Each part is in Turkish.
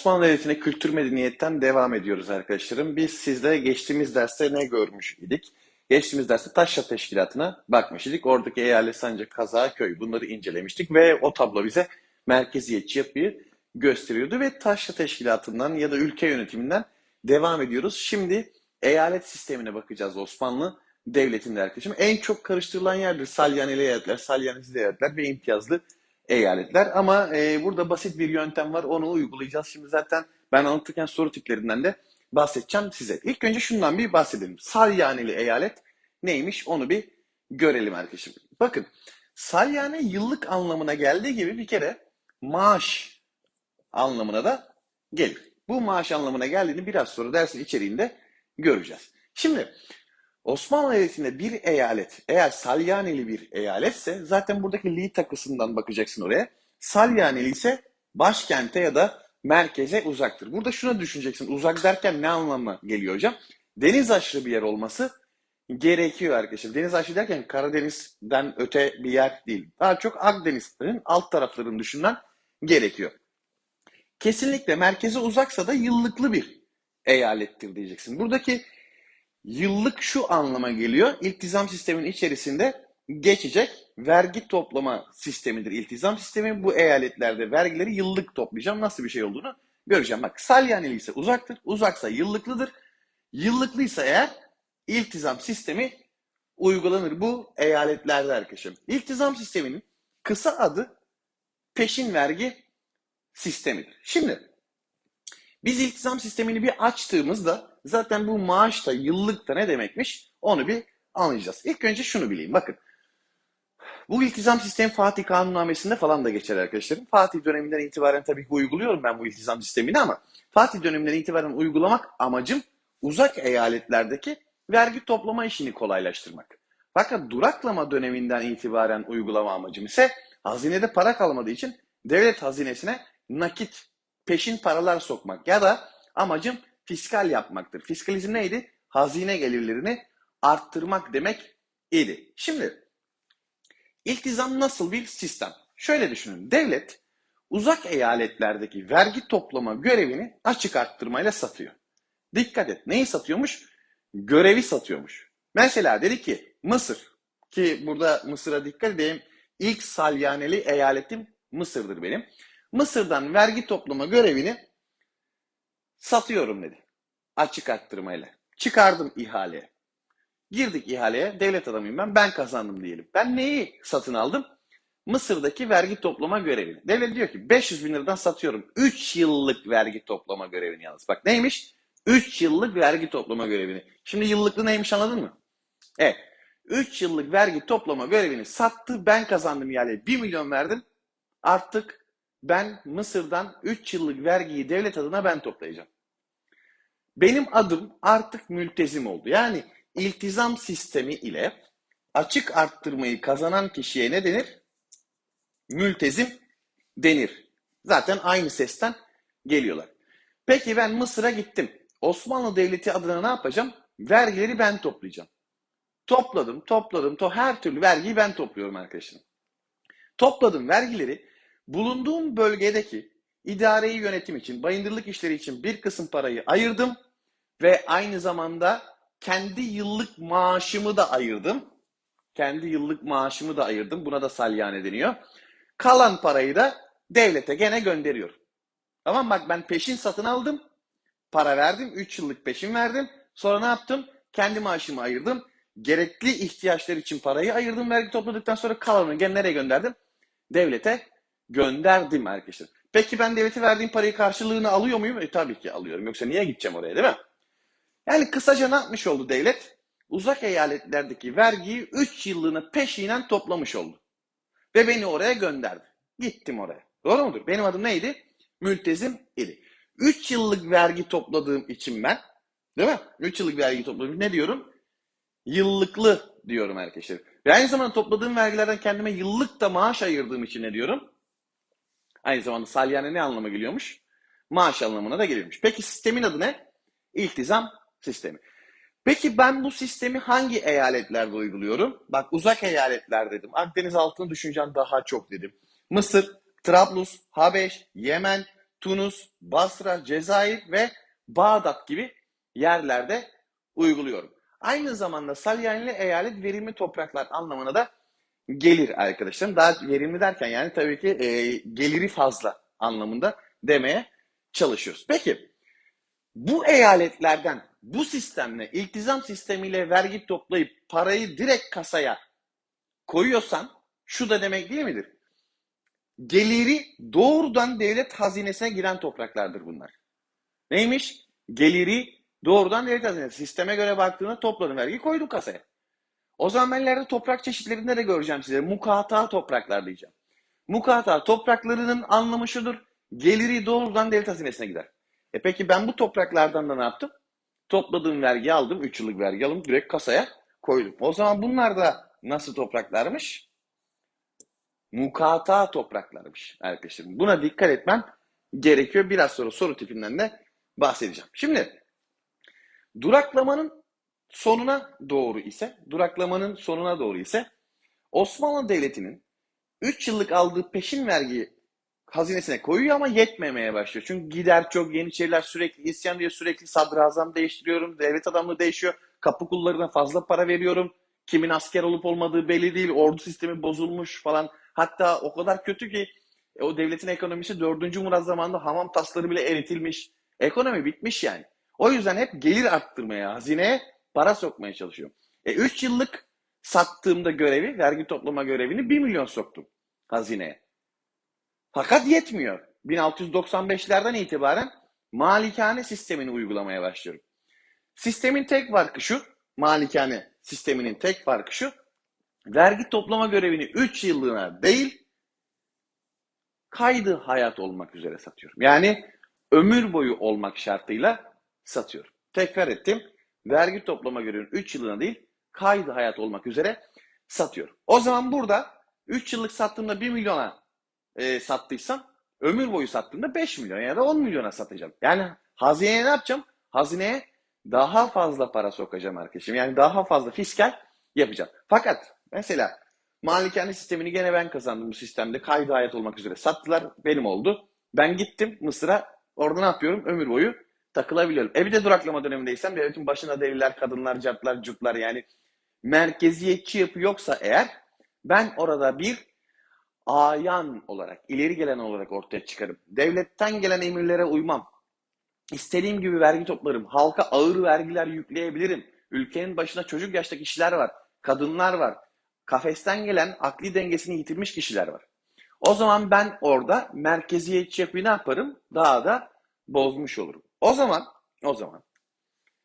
Osmanlı Devleti'ne kültür medeniyetten devam ediyoruz arkadaşlarım. Biz sizde geçtiğimiz derste ne görmüş idik? Geçtiğimiz derste Taşra Teşkilatı'na bakmış idik. Oradaki eyalet, sancak, kaza, köy bunları incelemiştik ve o tablo bize merkeziyetçi yapıyı gösteriyordu ve Taşra Teşkilatı'ndan ya da ülke yönetiminden devam ediyoruz. Şimdi eyalet sistemine bakacağız Osmanlı Devleti'nde arkadaşım. En çok karıştırılan yerdir Salyaneli eyaletler, Salyanesiz eyaletler ve imtiyazlı eyaletler. Ama e, burada basit bir yöntem var. Onu uygulayacağız. Şimdi zaten ben anlatırken soru tiplerinden de bahsedeceğim size. İlk önce şundan bir bahsedelim. Salyaneli eyalet neymiş onu bir görelim arkadaşım. Bakın salyane yıllık anlamına geldiği gibi bir kere maaş anlamına da gelir. Bu maaş anlamına geldiğini biraz sonra dersin içeriğinde göreceğiz. Şimdi Osmanlı Devleti'nde bir eyalet eğer Salyaneli bir eyaletse zaten buradaki li takısından bakacaksın oraya. Salyaneli ise başkente ya da merkeze uzaktır. Burada şuna düşüneceksin. Uzak derken ne anlamına geliyor hocam? Deniz aşırı bir yer olması gerekiyor arkadaşlar. Deniz aşırı derken Karadeniz'den öte bir yer değil. Daha çok Akdeniz'in alt taraflarını düşünmen gerekiyor. Kesinlikle merkeze uzaksa da yıllıklı bir eyalettir diyeceksin. Buradaki Yıllık şu anlama geliyor. İltizam sistemin içerisinde geçecek vergi toplama sistemidir iltizam sistemi. Bu eyaletlerde vergileri yıllık toplayacağım. Nasıl bir şey olduğunu göreceğim. Bak salyaneli ise uzaktır. Uzaksa yıllıklıdır. Yıllıklıysa eğer iltizam sistemi uygulanır bu eyaletlerde arkadaşım. İltizam sisteminin kısa adı peşin vergi sistemidir. Şimdi biz iltizam sistemini bir açtığımızda zaten bu maaş da yıllık da ne demekmiş onu bir anlayacağız. İlk önce şunu bileyim bakın. Bu iltizam sistemi Fatih Kanunnamesi'nde falan da geçer arkadaşlarım. Fatih döneminden itibaren tabii ki uyguluyorum ben bu iltizam sistemini ama Fatih döneminden itibaren uygulamak amacım uzak eyaletlerdeki vergi toplama işini kolaylaştırmak. Fakat duraklama döneminden itibaren uygulama amacım ise hazinede para kalmadığı için devlet hazinesine nakit peşin paralar sokmak ya da amacım fiskal yapmaktır. Fiskalizm neydi? Hazine gelirlerini arttırmak demek idi. Şimdi iltizam nasıl bir sistem? Şöyle düşünün. Devlet uzak eyaletlerdeki vergi toplama görevini açık arttırmayla satıyor. Dikkat et. Neyi satıyormuş? Görevi satıyormuş. Mesela dedi ki Mısır ki burada Mısır'a dikkat edeyim. İlk salyaneli eyaletim Mısır'dır benim. Mısır'dan vergi toplama görevini satıyorum dedi. Açık arttırmayla. Çıkardım ihaleye. Girdik ihaleye. Devlet adamıyım ben. Ben kazandım diyelim. Ben neyi satın aldım? Mısır'daki vergi toplama görevini. Devlet diyor ki 500 bin liradan satıyorum. 3 yıllık vergi toplama görevini yalnız. Bak neymiş? 3 yıllık vergi toplama görevini. Şimdi yıllıklı neymiş anladın mı? Evet. 3 yıllık vergi toplama görevini sattı. Ben kazandım ihaleye. 1 milyon verdim. Artık ben Mısır'dan 3 yıllık vergiyi devlet adına ben toplayacağım. Benim adım artık mültezim oldu. Yani iltizam sistemi ile açık arttırmayı kazanan kişiye ne denir? Mültezim denir. Zaten aynı sesten geliyorlar. Peki ben Mısır'a gittim. Osmanlı Devleti adına ne yapacağım? Vergileri ben toplayacağım. Topladım, topladım. To her türlü vergiyi ben topluyorum arkadaşlar. Topladım vergileri bulunduğum bölgedeki idareyi yönetim için, bayındırlık işleri için bir kısım parayı ayırdım ve aynı zamanda kendi yıllık maaşımı da ayırdım. Kendi yıllık maaşımı da ayırdım. Buna da salyane deniyor. Kalan parayı da devlete gene gönderiyorum. Tamam bak ben peşin satın aldım. Para verdim. 3 yıllık peşin verdim. Sonra ne yaptım? Kendi maaşımı ayırdım. Gerekli ihtiyaçlar için parayı ayırdım. Vergi topladıktan sonra kalanını gene nereye gönderdim? Devlete gönderdim arkadaşlar. Peki ben devlete verdiğim parayı karşılığını alıyor muyum? E tabii ki alıyorum. Yoksa niye gideceğim oraya değil mi? Yani kısaca ne yapmış oldu devlet? Uzak eyaletlerdeki vergiyi 3 yıllığına peşinen toplamış oldu. Ve beni oraya gönderdi. Gittim oraya. Doğru mudur? Benim adım neydi? Mültezim idi. 3 yıllık vergi topladığım için ben, değil mi? 3 yıllık vergi topladığım ne diyorum? Yıllıklı diyorum arkadaşlar. Ve aynı zamanda topladığım vergilerden kendime yıllık da maaş ayırdığım için ne diyorum? Aynı zamanda salyane ne anlama geliyormuş? Maaş anlamına da geliyormuş. Peki sistemin adı ne? İltizam sistemi. Peki ben bu sistemi hangi eyaletlerde uyguluyorum? Bak uzak eyaletler dedim. Akdeniz altını düşüneceğim daha çok dedim. Mısır, Trablus, Habeş, Yemen, Tunus, Basra, Cezayir ve Bağdat gibi yerlerde uyguluyorum. Aynı zamanda Salyanili eyalet verimli topraklar anlamına da gelir arkadaşlarım. Daha verimli derken yani tabii ki e, geliri fazla anlamında demeye çalışıyoruz. Peki bu eyaletlerden bu sistemle, iltizam sistemiyle vergi toplayıp parayı direkt kasaya koyuyorsan şu da demek değil midir? Geliri doğrudan devlet hazinesine giren topraklardır bunlar. Neymiş? Geliri doğrudan devlet hazinesine. Sisteme göre baktığında topladın vergi koydun kasaya. O zaman ben ileride toprak çeşitlerinde de göreceğim size. Mukata topraklar diyeceğim. Mukata topraklarının anlamı şudur. Geliri doğrudan devlet hazinesine gider. E peki ben bu topraklardan da ne yaptım? Topladığım vergi aldım. 3 yıllık vergi aldım. Direkt kasaya koydum. O zaman bunlar da nasıl topraklarmış? Mukata topraklarmış arkadaşlarım. Buna dikkat etmem gerekiyor. Biraz sonra soru tipinden de bahsedeceğim. Şimdi duraklamanın sonuna doğru ise, duraklamanın sonuna doğru ise Osmanlı Devleti'nin 3 yıllık aldığı peşin vergi hazinesine koyuyor ama yetmemeye başlıyor. Çünkü gider çok, Yeniçeriler sürekli isyan diyor, sürekli sadrazam değiştiriyorum, devlet adamlığı değişiyor, kapı kullarına fazla para veriyorum, kimin asker olup olmadığı belli değil, ordu sistemi bozulmuş falan. Hatta o kadar kötü ki e, o devletin ekonomisi 4. Murat zamanında hamam tasları bile eritilmiş. Ekonomi bitmiş yani. O yüzden hep gelir arttırmaya, hazineye para sokmaya çalışıyor. E 3 yıllık sattığımda görevi, vergi toplama görevini 1 milyon soktum hazineye. Fakat yetmiyor. 1695'lerden itibaren malikane sistemini uygulamaya başlıyorum. Sistemin tek farkı şu, malikane sisteminin tek farkı şu, vergi toplama görevini 3 yıllığına değil, kaydı hayat olmak üzere satıyorum. Yani ömür boyu olmak şartıyla satıyorum. Tekrar ettim. Vergi toplama görevini 3 yıllığına değil, kaydı hayat olmak üzere satıyorum. O zaman burada 3 yıllık sattığımda 1 milyona e, sattıysam ömür boyu sattığımda 5 milyon ya da 10 milyona satacağım. Yani hazineye ne yapacağım? Hazineye daha fazla para sokacağım arkadaşım. Yani daha fazla fiskal yapacağım. Fakat mesela malikane sistemini gene ben kazandım bu sistemde. Kaydı hayat olmak üzere sattılar. Benim oldu. Ben gittim Mısır'a. Orada ne yapıyorum? Ömür boyu takılabiliyorum. E bir de duraklama dönemindeysem devletin başına devliler, kadınlar, cartlar, cutlar yani merkeziyetçi yapı yoksa eğer ben orada bir ayan olarak, ileri gelen olarak ortaya çıkarım. Devletten gelen emirlere uymam. İstediğim gibi vergi toplarım. Halka ağır vergiler yükleyebilirim. Ülkenin başına çocuk yaşta kişiler var. Kadınlar var. Kafesten gelen akli dengesini yitirmiş kişiler var. O zaman ben orada merkeziyetçi yapıyı ne yaparım? Daha da bozmuş olurum. O zaman, o zaman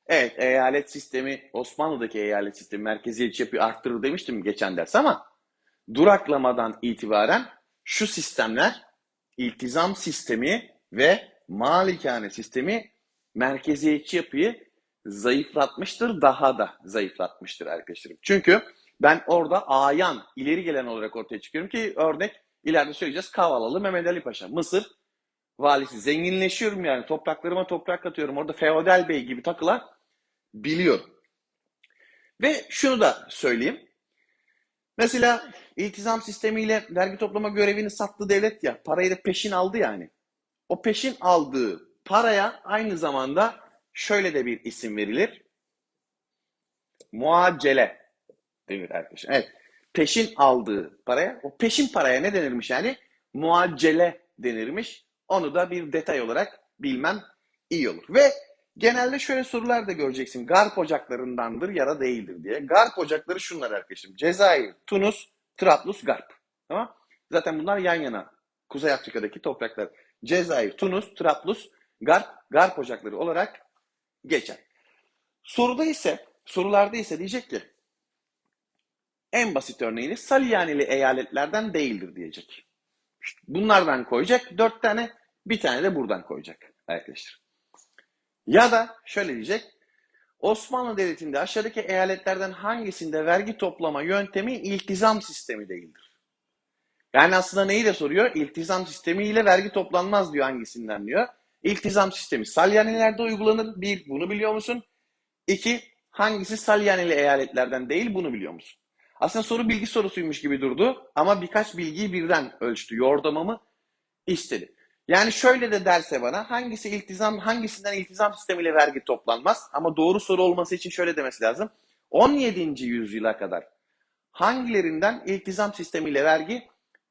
evet eyalet sistemi, Osmanlı'daki eyalet sistemi merkeziyetçi yapıyı arttırır demiştim geçen ders ama duraklamadan itibaren şu sistemler iltizam sistemi ve malikane sistemi merkeziyetçi yapıyı zayıflatmıştır, daha da zayıflatmıştır arkadaşlarım. Çünkü ben orada ayan, ileri gelen olarak ortaya çıkıyorum ki örnek ileride söyleyeceğiz Kavalalı Mehmet Ali Paşa. Mısır valisi. Zenginleşiyorum yani. Topraklarıma toprak katıyorum. Orada feodal bey gibi takılar biliyorum. Ve şunu da söyleyeyim. Mesela iltizam sistemiyle vergi toplama görevini sattı devlet ya. Parayı da peşin aldı yani. O peşin aldığı paraya aynı zamanda şöyle de bir isim verilir. Muacele denir arkadaşlar. Evet. Peşin aldığı paraya, o peşin paraya ne denirmiş yani? Muacele denirmiş. Onu da bir detay olarak bilmem iyi olur. Ve genelde şöyle sorular da göreceksin. Garp ocaklarındandır ya da değildir diye. Garp ocakları şunlar arkadaşım. Cezayir, Tunus, Trablus, Garp. Tamam? Zaten bunlar yan yana. Kuzey Afrika'daki topraklar. Cezayir, Tunus, Trablus, Garp, Garp ocakları olarak geçer. Soruda ise, sorularda ise diyecek ki en basit örneğini Salyanili eyaletlerden değildir diyecek. Bunlardan koyacak dört tane, bir tane de buradan koyacak arkadaşlar. Ya da şöyle diyecek, Osmanlı Devleti'nde aşağıdaki eyaletlerden hangisinde vergi toplama yöntemi iltizam sistemi değildir? Yani aslında neyi de soruyor? İltizam sistemiyle vergi toplanmaz diyor hangisinden diyor. İltizam sistemi Salyanilerde uygulanır. Bir, bunu biliyor musun? İki, hangisi Salyanili eyaletlerden değil bunu biliyor musun? Aslında soru bilgi sorusuymuş gibi durdu ama birkaç bilgiyi birden ölçtü. Yordamamı istedi. Yani şöyle de derse bana hangisi iltizam hangisinden iltizam sistemiyle vergi toplanmaz ama doğru soru olması için şöyle demesi lazım. 17. yüzyıla kadar hangilerinden iltizam sistemiyle vergi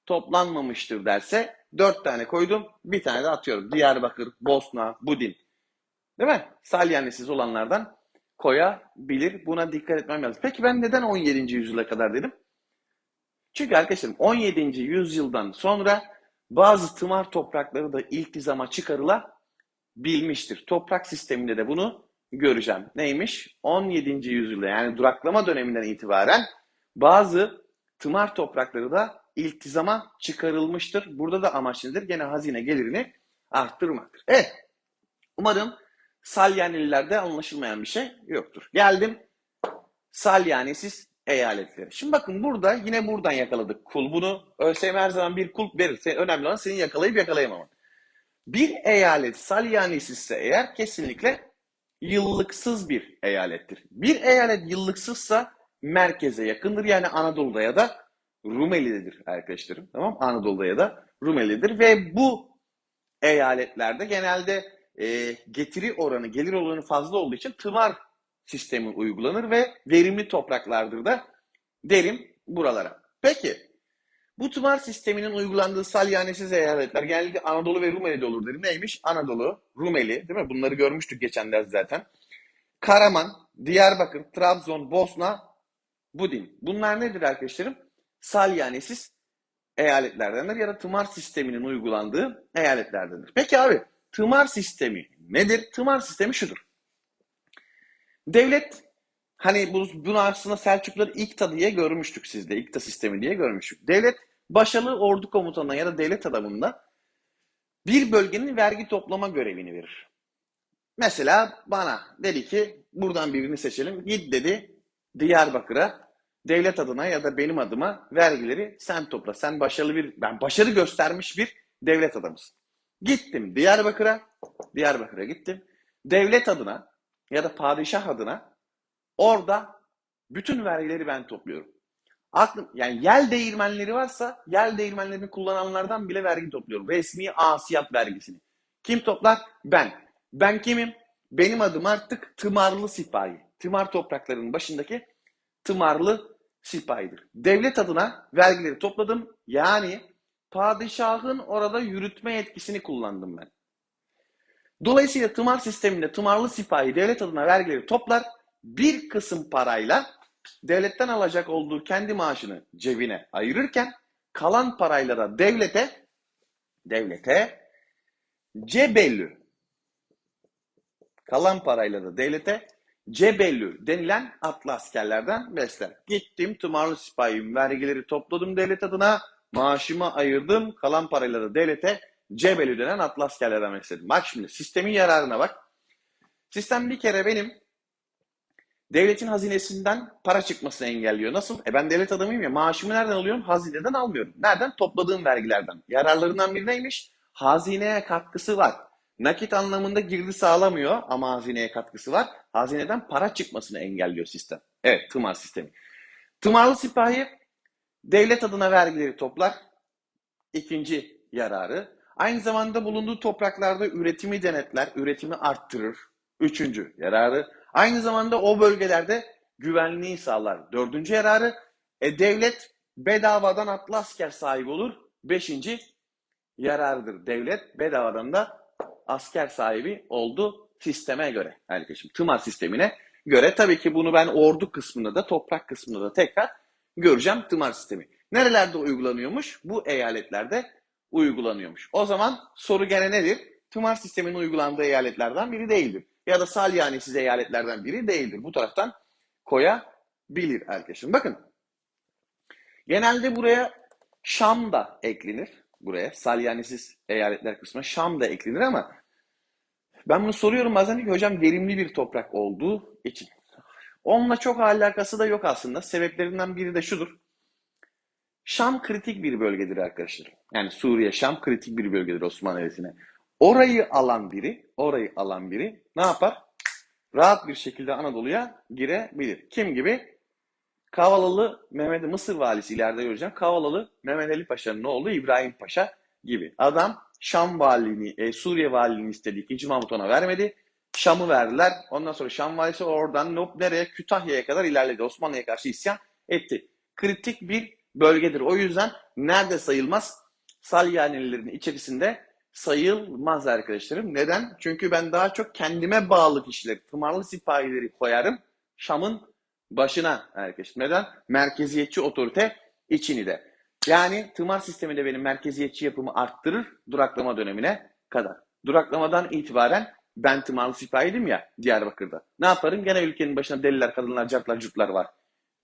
toplanmamıştır derse 4 tane koydum. Bir tane de atıyorum. Diyarbakır, Bosna, Budin. Değil mi? Salyanesiz olanlardan koyabilir. Buna dikkat etmem lazım. Peki ben neden 17. yüzyıla kadar dedim? Çünkü arkadaşlarım 17. yüzyıldan sonra bazı tımar toprakları da iltizama çıkarılabilmiştir. Toprak sisteminde de bunu göreceğim. Neymiş? 17. yüzyılda yani duraklama döneminden itibaren bazı tımar toprakları da iltizama çıkarılmıştır. Burada da amaç nedir? Gene hazine gelirini arttırmaktır. Evet. Umarım Salyanililerde anlaşılmayan bir şey yoktur. Geldim Salyanesiz eyaletlere. Şimdi bakın burada yine buradan yakaladık kulbunu. ÖSYM her zaman bir kulp verirse önemli olan senin yakalayıp yakalayamaman. Bir eyalet Salyanesizse eğer kesinlikle yıllıksız bir eyalettir. Bir eyalet yıllıksızsa merkeze yakındır. Yani Anadolu'da ya da Rumeli'dedir arkadaşlarım. Tamam Anadolu'da ya da Rumeli'dedir ve bu eyaletlerde genelde e, getiri oranı, gelir oranı fazla olduğu için tımar sistemi uygulanır ve verimli topraklardır da derim buralara. Peki bu tımar sisteminin uygulandığı salyanesiz eyaletler genellikle Anadolu ve Rumeli'de olur derim. Neymiş? Anadolu, Rumeli değil mi? Bunları görmüştük geçen ders zaten. Karaman, Diyarbakır, Trabzon, Bosna, Budin. Bunlar nedir arkadaşlarım? Salyanesiz eyaletlerdendir ya da tımar sisteminin uygulandığı eyaletlerdendir. Peki abi tımar sistemi nedir? Tımar sistemi şudur. Devlet hani bu, bunu aslında Selçuklular İkta diye görmüştük sizde. İkta sistemi diye görmüştük. Devlet başarılı ordu komutanına ya da devlet adamında bir bölgenin vergi toplama görevini verir. Mesela bana dedi ki buradan birini seçelim. Git dedi Diyarbakır'a devlet adına ya da benim adıma vergileri sen topla. Sen başarılı bir, ben başarı göstermiş bir devlet adamısın. Gittim Diyarbakır'a, Diyarbakır'a gittim. Devlet adına ya da padişah adına orada bütün vergileri ben topluyorum. Aklım, yani yel değirmenleri varsa yel değirmenlerini kullananlardan bile vergi topluyorum. Resmi asiyat vergisini. Kim toplar? Ben. Ben kimim? Benim adım artık tımarlı sipahi. Tımar topraklarının başındaki tımarlı sipahidir. Devlet adına vergileri topladım. Yani padişahın orada yürütme yetkisini kullandım ben. Dolayısıyla tımar sisteminde tımarlı sipahi devlet adına vergileri toplar. Bir kısım parayla devletten alacak olduğu kendi maaşını cebine ayırırken kalan parayla da devlete devlete cebellü kalan parayla da devlete cebellü denilen atlı askerlerden besler. Gittim tımarlı sipahiyim vergileri topladım devlet adına maaşımı ayırdım kalan parayla da devlete cebellü denen atlı askerlerden besledim. Bak şimdi sistemin yararına bak. Sistem bir kere benim devletin hazinesinden para çıkmasını engelliyor. Nasıl? E ben devlet adamıyım ya maaşımı nereden alıyorum? Hazineden almıyorum. Nereden? Topladığım vergilerden. Yararlarından biri neymiş? Hazineye katkısı var. Nakit anlamında girdi sağlamıyor ama hazineye katkısı var. Hazineden para çıkmasını engelliyor sistem. Evet, tımar sistemi. Tımarlı sipahi devlet adına vergileri toplar. İkinci yararı. Aynı zamanda bulunduğu topraklarda üretimi denetler, üretimi arttırır. Üçüncü yararı. Aynı zamanda o bölgelerde güvenliği sağlar. Dördüncü yararı. E, devlet bedavadan atlı asker sahibi olur. Beşinci yararıdır. Devlet bedavadan da asker sahibi oldu sisteme göre. Şimdi tımar sistemine göre tabii ki bunu ben ordu kısmında da toprak kısmında da tekrar göreceğim tımar sistemi. Nerelerde uygulanıyormuş? Bu eyaletlerde uygulanıyormuş. O zaman soru gene nedir? Tımar sisteminin uygulandığı eyaletlerden biri değildir. Ya da salyanesiz eyaletlerden biri değildir. Bu taraftan koyabilir arkadaşım. Bakın genelde buraya Şam da eklenir. Buraya salyanesiz eyaletler kısmına Şam da eklenir ama ben bunu soruyorum bazen ki hocam verimli bir toprak olduğu için. Onunla çok alakası da yok aslında. Sebeplerinden biri de şudur. Şam kritik bir bölgedir arkadaşlar. Yani Suriye, Şam kritik bir bölgedir Osmanlı Devleti'ne. Orayı alan biri, orayı alan biri ne yapar? Rahat bir şekilde Anadolu'ya girebilir. Kim gibi? Kavalalı Mehmet Mısır valisi ileride göreceğim. Kavalalı Mehmet Ali Paşa'nın oğlu İbrahim Paşa gibi. Adam Şam valiliğini, e, Suriye valiliğini istedi. İkinci Mahmut ona vermedi. Şam'ı verdiler. Ondan sonra Şam valisi oradan Nop nereye? Kütahya'ya kadar ilerledi. Osmanlı'ya karşı isyan etti. Kritik bir bölgedir. O yüzden nerede sayılmaz? Salyanelilerin içerisinde sayılmaz arkadaşlarım. Neden? Çünkü ben daha çok kendime bağlı kişileri, tımarlı sipahileri koyarım Şam'ın başına arkadaşlar. Neden? Merkeziyetçi otorite içini de. Yani tımar sistemi de benim merkeziyetçi yapımı arttırır duraklama dönemine kadar. Duraklamadan itibaren ben tımarlı sipahiydim ya Diyarbakır'da. Ne yaparım? Gene ülkenin başına deliler, kadınlar, cartlar, curtlar var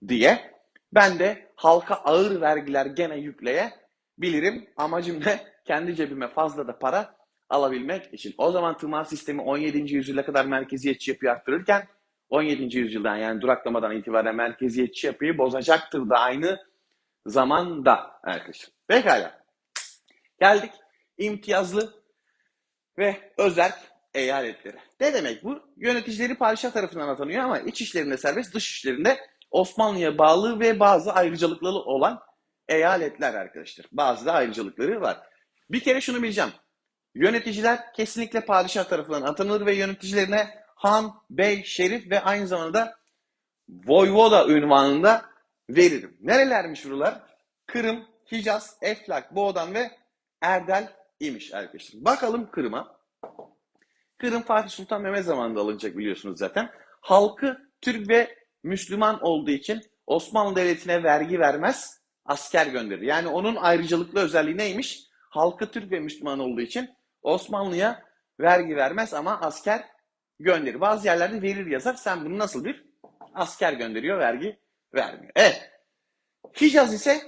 diye. Ben de halka ağır vergiler gene yükleyebilirim. Amacım da kendi cebime fazla da para alabilmek için. O zaman tımar sistemi 17. yüzyıla kadar merkeziyetçi yapıyı arttırırken 17. yüzyıldan yani duraklamadan itibaren merkeziyetçi yapıyı bozacaktır da aynı zamanda arkadaşlar. Pekala. Geldik imtiyazlı ve özerk eyaletlere. Ne demek bu? Yöneticileri padişah tarafından atanıyor ama iç işlerinde serbest, dış işlerinde Osmanlı'ya bağlı ve bazı ayrıcalıkları olan eyaletler arkadaşlar. Bazı da ayrıcalıkları var. Bir kere şunu bileceğim. Yöneticiler kesinlikle padişah tarafından atanır ve yöneticilerine han, bey, şerif ve aynı zamanda voyvoda ünvanında veririm. Nerelermiş buralar? Kırım, Hicaz, Eflak, Boğdan ve Erdel imiş arkadaşlar. Bakalım Kırım'a. Kırım Fatih Sultan Mehmet zamanında alınacak biliyorsunuz zaten. Halkı Türk ve Müslüman olduğu için Osmanlı Devleti'ne vergi vermez, asker gönderir. Yani onun ayrıcalıklı özelliği neymiş? Halkı Türk ve Müslüman olduğu için Osmanlı'ya vergi vermez ama asker gönderir. Bazı yerlerde verir yazar. Sen bunu nasıl bir? Asker gönderiyor, vergi vermiyor. Evet. Hicaz ise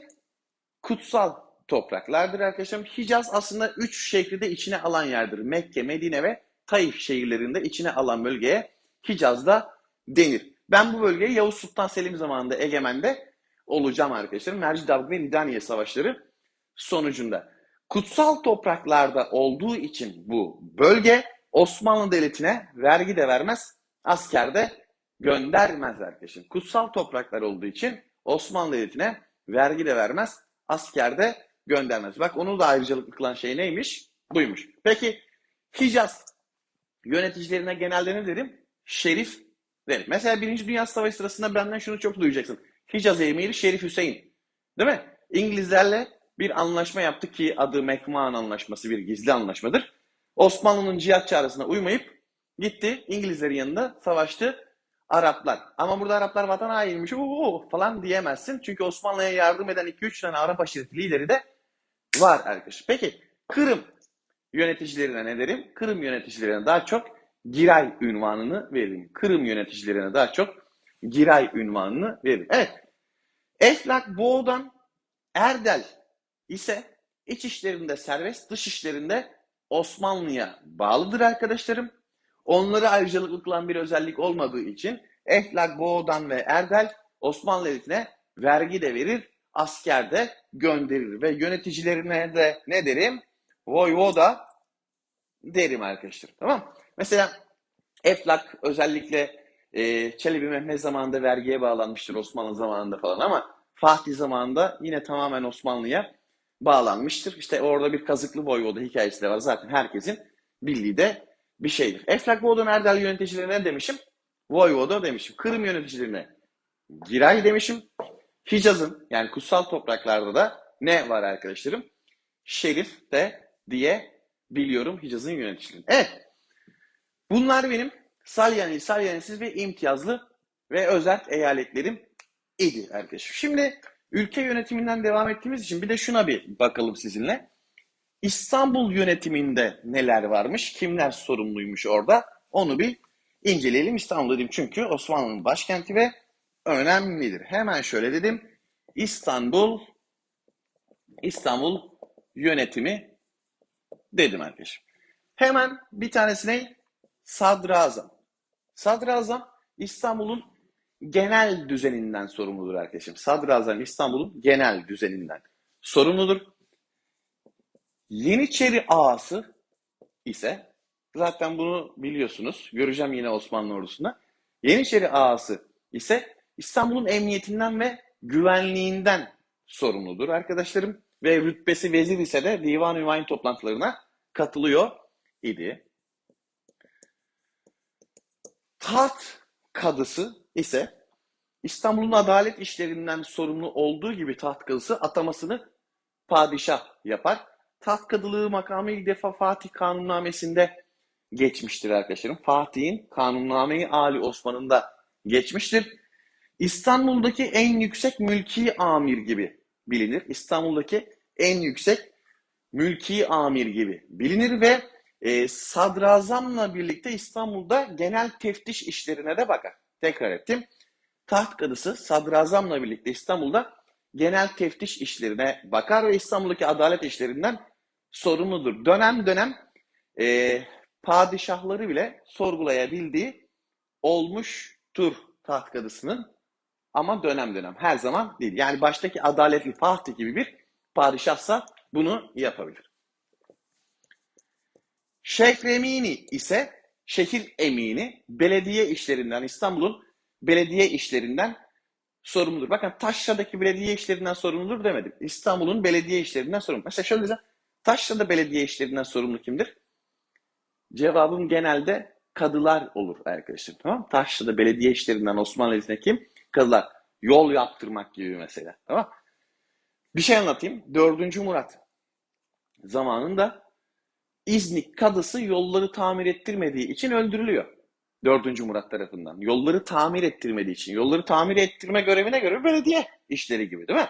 kutsal topraklardır arkadaşlarım. Hicaz aslında üç şehri de içine alan yerdir. Mekke, Medine ve Taif şehirlerinde içine alan bölgeye Hicaz'da denir. Ben bu bölgeye Yavuz Sultan Selim zamanında egemende olacağım arkadaşlarım. Mercidavuk ve Nidaniye savaşları sonucunda. Kutsal topraklarda olduğu için bu bölge Osmanlı Devleti'ne vergi de vermez, asker de göndermez arkadaşım. Kutsal topraklar olduğu için Osmanlı Devleti'ne vergi de vermez, asker de göndermez. Bak onu da ayrıcalıklı kılan şey neymiş? Buymuş. Peki Hicaz yöneticilerine genelde ne derim? Şerif derim. Mesela Birinci Dünya Savaşı sırasında benden şunu çok duyacaksın. Hicaz emiri Şerif Hüseyin. Değil mi? İngilizlerle bir anlaşma yaptı ki adı McMahon Anlaşması bir gizli anlaşmadır. Osmanlı'nın cihat çağrısına uymayıp gitti İngilizlerin yanında savaştı Araplar. Ama burada Araplar vatan hainmiş uuu falan diyemezsin. Çünkü Osmanlı'ya yardım eden 2-3 tane Arap aşireti lideri de var arkadaş. Peki Kırım yöneticilerine ne derim? Kırım yöneticilerine daha çok Giray ünvanını veririm. Kırım yöneticilerine daha çok Giray ünvanını veririm. Evet. Eflak Boğdan Erdel ise iç işlerinde serbest, dış işlerinde Osmanlı'ya bağlıdır arkadaşlarım. Onları ayrıcalıklı kılan bir özellik olmadığı için Eflak, Boğdan ve Erdel Osmanlı Devleti'ne vergi de verir, asker de gönderir ve yöneticilerine de ne derim? Voyvoda derim arkadaşlar. Tamam Mesela Eflak özellikle e, Çelebi Mehmet zamanında vergiye bağlanmıştır Osmanlı zamanında falan ama Fatih zamanında yine tamamen Osmanlı'ya bağlanmıştır. İşte orada bir kazıklı voyvoda hikayesi de var. Zaten herkesin bildiği de bir şeydir. Eflak Boğdan Erdal yöneticilerine ne demişim? Voyvoda demişim. Kırım yöneticilerine Giray demişim. Hicaz'ın yani kutsal topraklarda da ne var arkadaşlarım? Şerif de diye biliyorum Hicaz'ın yöneticilerini. Evet. Bunlar benim salyanil, salyanisiz ve imtiyazlı ve özel eyaletlerim idi arkadaşım. Şimdi ülke yönetiminden devam ettiğimiz için bir de şuna bir bakalım sizinle. İstanbul yönetiminde neler varmış, kimler sorumluymuş orada onu bir inceleyelim. İstanbul dedim çünkü Osmanlı'nın başkenti ve önemlidir. Hemen şöyle dedim. İstanbul İstanbul yönetimi dedim arkadaşım. Hemen bir tanesine Sadrazam. Sadrazam İstanbul'un genel düzeninden sorumludur arkadaşım. Sadrazam İstanbul'un genel düzeninden sorumludur. Yeniçeri ağası ise zaten bunu biliyorsunuz. Göreceğim yine Osmanlı ordusunda. Yeniçeri ağası ise İstanbul'un emniyetinden ve güvenliğinden sorumludur arkadaşlarım. Ve rütbesi vezir ise de divan üvayin toplantılarına katılıyor idi. Taht kadısı ise İstanbul'un adalet işlerinden sorumlu olduğu gibi taht kadısı atamasını padişah yapar. Taht kadılığı makamı ilk defa Fatih Kanunnamesi'nde geçmiştir arkadaşlarım. Fatih'in Kanunname-i Ali Osman'ında geçmiştir. İstanbul'daki en yüksek mülki amir gibi bilinir. İstanbul'daki en yüksek mülki amir gibi bilinir ve e, sadrazamla birlikte İstanbul'da genel teftiş işlerine de bakar. Tekrar ettim. Taht kadısı sadrazamla birlikte İstanbul'da genel teftiş işlerine bakar ve İstanbul'daki adalet işlerinden sorumludur. Dönem dönem e, padişahları bile sorgulayabildiği olmuştur taht kadısının ama dönem dönem her zaman değil. Yani baştaki adaletli Fatih gibi bir padişahsa bunu yapabilir. Şehremini ise şehir emini belediye işlerinden İstanbul'un belediye işlerinden sorumludur. Bakın Taşra'daki belediye işlerinden sorumludur demedim. İstanbul'un belediye işlerinden sorumlu. Mesela şöyle desem Taşra'da belediye işlerinden sorumlu kimdir? Cevabım genelde kadılar olur arkadaşlar. Tamam Taşra'da belediye işlerinden Osmanlı Devleti'ne kim? Kadılar. Yol yaptırmak gibi mesela. Tamam Bir şey anlatayım. 4. Murat zamanında İznik kadısı yolları tamir ettirmediği için öldürülüyor. 4. Murat tarafından. Yolları tamir ettirmediği için. Yolları tamir ettirme görevine göre belediye işleri gibi değil mi?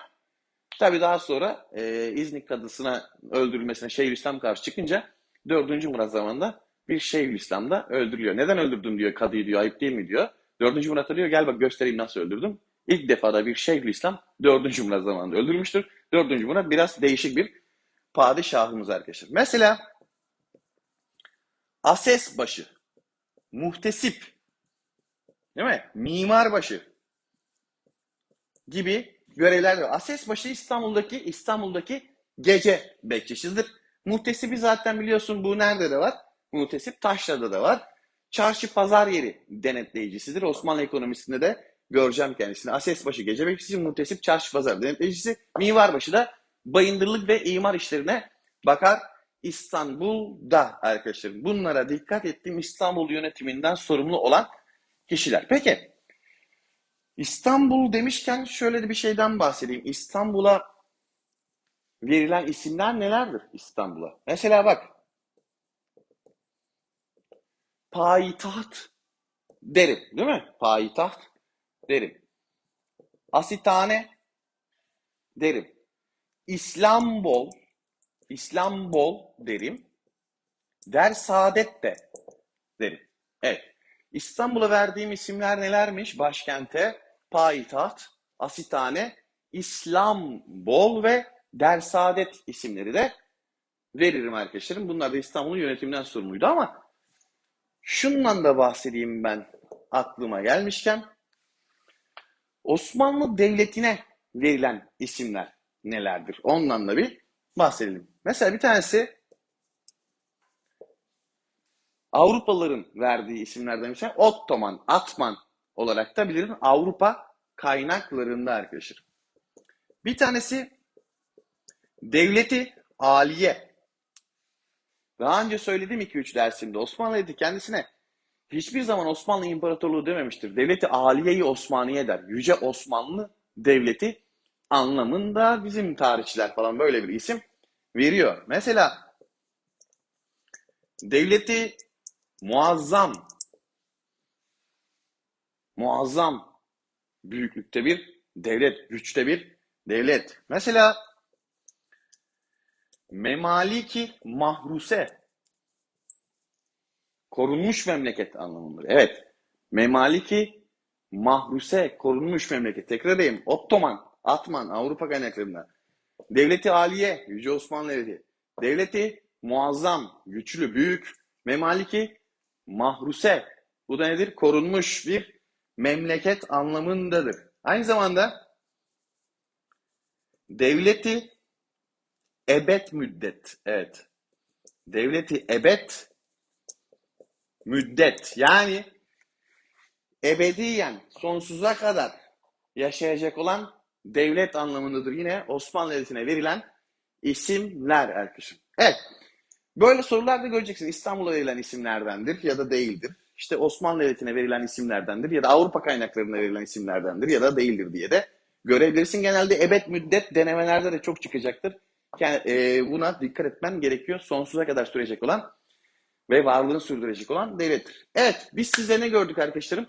Tabi daha sonra e, İznik kadısına öldürülmesine Şeyhülislam karşı çıkınca 4. Murat zamanında bir Şeyhülislam da öldürülüyor. Neden öldürdüm diyor kadıyı diyor ayıp değil mi diyor. 4. Murat diyor gel bak göstereyim nasıl öldürdüm. İlk defa da bir Şeyhülislam 4. Murat zamanında öldürmüştür. 4. Murat biraz değişik bir padişahımız arkadaşlar. Mesela Ases başı, muhtesip, değil mi? Mimar başı gibi görevler var. Ases başı İstanbul'daki İstanbul'daki gece bekçisidir. Muhtesibi zaten biliyorsun bu nerede de var? Muhtesip Taşra'da da var. Çarşı pazar yeri denetleyicisidir. Osmanlı ekonomisinde de göreceğim kendisini. Ases başı gece bekçisi, muhtesip çarşı pazar denetleyicisi, mimarbaşı da bayındırlık ve imar işlerine bakar. İstanbul'da arkadaşlarım. Bunlara dikkat ettim. İstanbul yönetiminden sorumlu olan kişiler. Peki İstanbul demişken şöyle bir şeyden bahsedeyim. İstanbul'a verilen isimler nelerdir İstanbul'a? Mesela bak. Payitaht derim. Değil mi? Payitaht derim. Asitane derim. İslambol İslambol derim. Der Saadet de derim. Evet. İstanbul'a verdiğim isimler nelermiş? Başkente, payitaht, asitane, İslambol ve Der Saadet isimleri de veririm arkadaşlarım. Bunlar da İstanbul'un yönetiminden sorumluydu ama şundan da bahsedeyim ben aklıma gelmişken. Osmanlı Devleti'ne verilen isimler nelerdir? Ondan da bir bahsedelim. Mesela bir tanesi Avrupalıların verdiği isimlerden bir şey. Ottoman, Atman olarak da bilirim. Avrupa kaynaklarında arkadaşlar. Bir tanesi devleti aliye. Daha önce söyledim 2-3 dersimde Osmanlı Devleti kendisine hiçbir zaman Osmanlı İmparatorluğu dememiştir. Devleti aliyeyi Osmaniye der. Yüce Osmanlı Devleti anlamında bizim tarihçiler falan böyle bir isim veriyor. Mesela devleti muazzam muazzam büyüklükte bir devlet, güçte bir devlet. Mesela memaliki mahruse korunmuş memleket anlamındır. Evet. Memaliki mahruse korunmuş memleket. Tekrar edeyim. Ottoman, Atman, Avrupa kaynaklarında. Devleti Aliye, Yüce Osmanlı Devleti. Devleti muazzam, güçlü, büyük. Memaliki mahruse. Bu da nedir? Korunmuş bir memleket anlamındadır. Aynı zamanda devleti ebed müddet. Evet. Devleti ebed müddet. Yani ebediyen sonsuza kadar yaşayacak olan devlet anlamındadır. Yine Osmanlı Devleti'ne verilen isimler arkadaşım. Evet. Böyle sorular da göreceksin. İstanbul'a verilen isimlerdendir ya da değildir. İşte Osmanlı Devleti'ne verilen isimlerdendir ya da Avrupa kaynaklarına verilen isimlerdendir ya da değildir diye de görebilirsin. Genelde ebed müddet denemelerde de çok çıkacaktır. Yani, e, buna dikkat etmen gerekiyor. Sonsuza kadar sürecek olan ve varlığını sürdürecek olan devlettir. Evet, biz sizde ne gördük arkadaşlarım?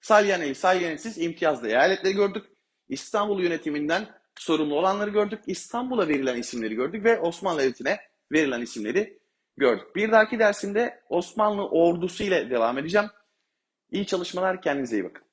Salyaneli, Salyanetsiz imtiyazlı eyaletleri gördük. İstanbul yönetiminden sorumlu olanları gördük. İstanbul'a verilen isimleri gördük ve Osmanlı Devleti'ne verilen isimleri gördük. Bir dahaki dersimde Osmanlı ordusu ile devam edeceğim. İyi çalışmalar, kendinize iyi bakın.